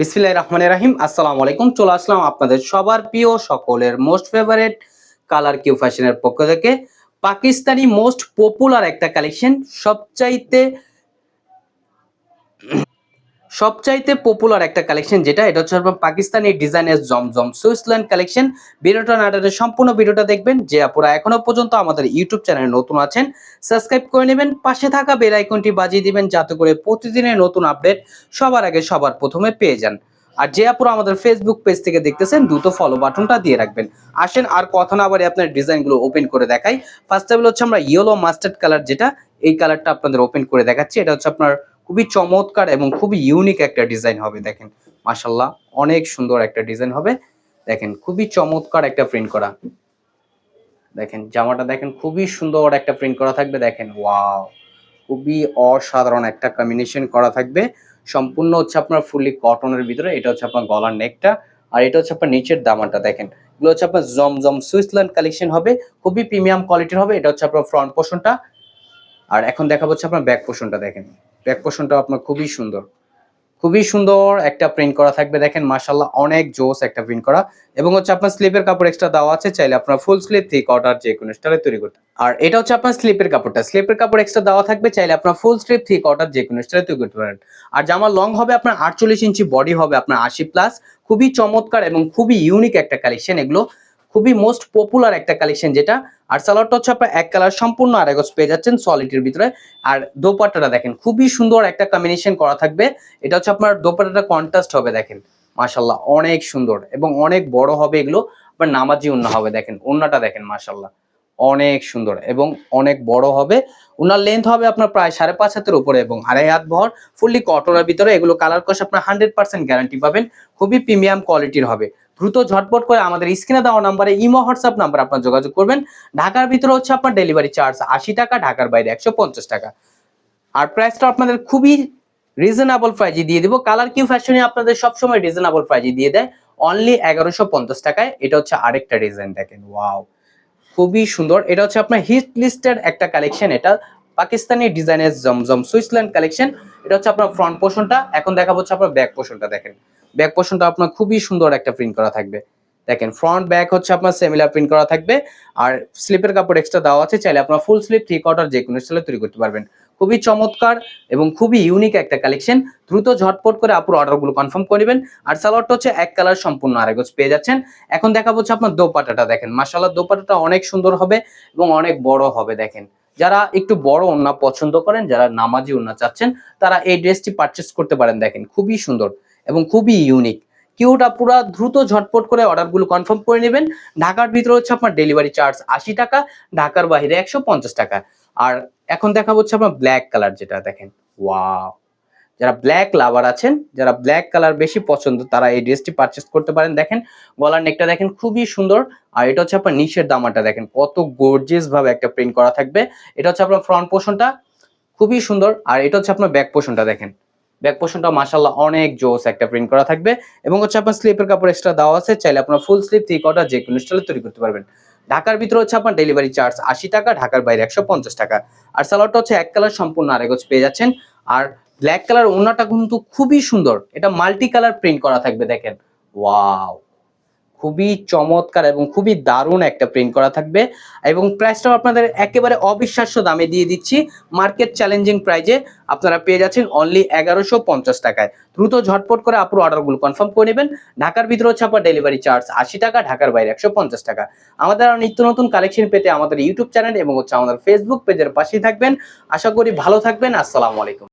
বিসমিল্লাহির রহমানির রাহিম, আসসালামু আলাইকুম। চলে আসলাম আপনাদের সবার প্রিয় সকলের মোস্ট ফেভারেট কালার কিউ ফ্যাশনের পক্ষ থেকে। পাকিস্তানি মোস্ট পপুলার একটা কালেকশন সবচাইতে সবচাইতে পপুলার একটা কালেকশন যেটা, এটা হচ্ছে আপনার পাকিস্তানি ডিজাইনের জমজম। সুইসল্যান্ড কালেকশন ভিডিওটা নাটারের সম্পূর্ণ ভিডিওটা দেখবেন। যে আপুরা এখনও পর্যন্ত আমাদের ইউটিউব চ্যানেলে নতুন আছেন সাবস্ক্রাইব করে নেবেন, পাশে থাকা বেল আইকনটি বাজিয়ে দিবেন, যাতে করে প্রতিদিনের নতুন আপডেট সবার আগে সবার প্রথমে পেয়ে যান। আর যে আপুরা আমাদের ফেসবুক পেজ থেকে দেখতেছেন, দ্রুত ফলো বাটনটা দিয়ে রাখবেন। আসেন, আর কথা না বাড়ি আপনার ডিজাইনগুলো ওপেন করে দেখাই। ফার্স্ট অফ হচ্ছে আমরা ইয়েলো মাস্টার্ড কালার যেটা, এই কালারটা আপনাদের ওপেন করে দেখাচ্ছি। এটা হচ্ছে আপনার খুবই চমৎকার এবং খুবই ইউনিক একটা ডিজাইন হবে, দেখেন। মাশাল্লাহ অনেক সুন্দর একটা ডিজাইন হবে। দেখেন, খুবই চমৎকার একটা প্রিন্ট করা। দেখেন, জামাটা দেখেন, খুবই সুন্দর একটা প্রিন্ট করা থাকবে। দেখেন ওয়াও খুবই অসাধারণ একটা কম্বিনেশন করা থাকবে। সম্পূর্ণ হচ্ছে আপনার ফুললি কটনের ভিতরে, এটা হচ্ছে আপনার গলার নেকটা আর এটা হচ্ছে আপনার নিচের দামানটা, দেখেন। এগুলো হচ্ছে আপনার জমজম সুইসল্যান্ড কালেকশন হবে, খুবই প্রিমিয়াম কোয়ালিটির হবে, এটা হচ্ছে আপনার ফ্রন্ট পোর্শনটা আর এখন দেখাবো হচ্ছে আপনার ব্যাক পোর্শনটা দেখেন। ব্যাক পোর্শনটা আপনার খুবই সুন্দর। খুবই সুন্দর একটা প্রিন্ট করা থাকবে দেখেন মাশাল্লাহ অনেক জোস একটা প্রিন্ট করা। এবং হচ্ছে আপনার স্লিপের কাপড় এক্সট্রা দেওয়া আছে, চাইলে আপনার ফুল স্লিপ থ্রি কোয়ার্টার যে কোনো স্টাইলে তৈরি করতে আর এটা হচ্ছে আপনার স্লিপের কাপড়টা। স্লিপের কাপড় এক্সট্রা দেওয়া থাকবে, চাইলে আপনার ফুল স্লিপ থ্রি কোয়ার্টার যে কোনো স্টাইলে তৈরি করতে পারেন। আর জামার লং হবে, আপনার আটচল্লিশ ইঞ্চি বডি হবে, আপনার আশি প্লাস খুবই চমৎকার এবং খুবই ইউনিক একটা কালেকশন এগুলো। খুবই মোস্ট পপুলার একটা কালেকশন যেটা। আর সালোয়ারটা হচ্ছে আপনার এক কালার সম্পূর্ণ আর আরেগজ পেয়ে যাচ্ছেন সলিটির ভিতরে। আর দোপাট্টাটা দেখেন, খুবই সুন্দর একটা কম্বিনেশন করা থাকবে। এটা হচ্ছে আপনার দোপাট্টাটা কন্ট্রাস্ট হবে, দেখেন। মাশাল্লাহ অনেক সুন্দর এবং অনেক বড় হবে এগুলো। আপনার নামাজি উন্না হবে, দেখেন উন্নাটা দেখেন মাশাল্লাহ অনেক সুন্দর এবং অনেক বড় হবে। উনার লেন্থ হবে আপনার প্রায় সাড়ে পাঁচ হাতের উপরে এবং আড়াই হাত ভর। ফুললি কটনের ভিতরে এগুলো কালার কষ আপনার হান্ড্রেড পার্সেন্ট গ্যারান্টি পাবেন। খুবই প্রিমিয়াম কোয়ালিটির হবে। দ্রুত ঝটপট করে আমাদের স্ক্রিনে দেওয়া নাম্বারে ইমো, হোয়াটসঅ্যাপ নাম্বার আপনার যোগাযোগ করবেন। ঢাকার ভিতরে হচ্ছে আপনার ডেলিভারি চার্জ আশি টাকা, ঢাকার বাইরে একশো পঞ্চাশ টাকা। আর প্রাইসটা আপনাদের খুবই রিজনেবল প্রাইজে দিয়ে দিব। কালার কিউ ফ্যাশনে আপনাদের সবসময় রিজনেবল প্রাইজে দিয়ে দেয়। অনলি এগারোশো পঞ্চাশ টাকায়। এটা হচ্ছে আরেকটা ডিজাইন দেখেন। ওয়াও খুবই সুন্দর। এটা হচ্ছে আপনার হিট লিস্টের একটা কালেকশন এটা পাকিস্তানি ডিজাইনের জমজম সুইসল্যান্ড কালেকশন এটা হচ্ছে আপনার ফ্রন্ট পোর্শনটা এখন দেখা হচ্ছে আপনার ব্যাক পোর্শনটা দেখেন। ব্যাক পোর্শনটা আপনার খুবই সুন্দর একটা প্রিন্ট করা থাকবে। দেখেন ফ্রন্ট ব্যাক হচ্ছে আপনার সেমিলার প্রিন্ট করা থাকবে। আর স্লিপের কাপড় এক্সট্রা দেওয়া আছে, চাইলে আপনার ফুল স্লিপ থ্রি কোয়ার্টার যে কোনো স্টাইলে তৈরি করতে পারবেন। খুবই চমৎকার এবং খুবই ইউনিক একটা কালেকশন দ্রুত ঝটপট করে আপুর অর্ডারগুলো কনফার্ম করে নেবেন। আর সালোয়ারটা হচ্ছে এক কালার সম্পূর্ণ আরেগজ পেয়ে যাচ্ছেন। এখন দেখা হচ্ছে আপনার দোপাটাটা দেখেন। মাসাল্লাহ দোপাটাটা অনেক সুন্দর হবে এবং অনেক বড় হবে, দেখেন। যারা একটু বড় ওন্না পছন্দ করেন, যারা নামাজি ওন্না চাচ্ছেন, তারা এই ড্রেসটি পারচেস করতে পারেন, দেখেন। খুবই সুন্দর। এবং খুবই ইউনিক কিউটা পুরো দ্রুত ঝটপট করে অর্ডারগুলো কনফার্ম করে নেবেন। ঢাকার ভিতরে হচ্ছে আপনার ডেলিভারি চার্জ আশি টাকা, ঢাকার বাইরে একশো পঞ্চাশ টাকা। আর এখন দেখা হচ্ছে আপনার ব্ল্যাক কালার যেটা, দেখেন। ওয়াও যারা ব্ল্যাক লাভার আছেন, যারা ব্ল্যাক কালার বেশি পছন্দ, তারা এই ড্রেসটি পারচেস করতে পারেন। দেখেন, গলার নেকটা দেখেন, খুবই সুন্দর। আর এটা হচ্ছে আপনার নিচের দামাটা, দেখেন, কত গর্জিয়াস ভাবে একটা প্রিন্ট করা থাকবে। এটা হচ্ছে আপনার ফ্রন্ট পোর্শনটা খুবই সুন্দর। আর এটা হচ্ছে আপনার ব্যাক পোর্শনটা দেখেন। ব্যাক পোর্শনটা মাসাল্লাহ অনেক জোস একটা প্রিন্ট করা থাকবে। এবং হচ্ছে আপনার স্লিপের কাপড় এক্সট্রা দেওয়া আছে, চাইলে আপনার ফুল স্লিপ থ্রি কটা যে কোনো স্টাইলে তৈরি করতে পারবেন। ঢাকার ভিতরে হচ্ছে আপনার ডেলিভারি চার্জ আশি টাকা, ঢাকার বাইরে একশো পঞ্চাশ টাকা। আর সালোয়ারটা হচ্ছে এক কালার সম্পূর্ণ আরেগজ পেয়ে যাচ্ছেন। আর ব্ল্যাক কালার ওনাটা কিন্তু খুবই সুন্দর। এটা মাল্টি কালার প্রিন্ট করা থাকবে দেখেন। ওয়াও খুবই চমৎকার এবং খুবই দারুণ একটা প্রিন্ট করা থাকবে। এবং প্রাইসটাও আপনাদের একেবারে অবিশ্বাস্য দামে দিয়ে দিচ্ছি। মার্কেট চ্যালেঞ্জিং প্রাইজে আপনারা পেয়ে যাচ্ছেন অনলি এগারোশো পঞ্চাশ টাকায়। দ্রুত ঝটপট করে আপুর অর্ডারগুলো কনফার্ম করে নেবেন। ঢাকার ভিতরে আপনার ডেলিভারি চার্জ আশি টাকা, ঢাকার বাইরে একশো পঞ্চাশ টাকা। আমাদের আরও নিত্য নতুন কালেকশন পেতে আমাদের ইউটিউব চ্যানেল এবং হচ্ছে আমাদের ফেসবুক পেজের পাশেই থাকবেন। আশা করি ভালো থাকবেন। আসসালামু আলাইকুম।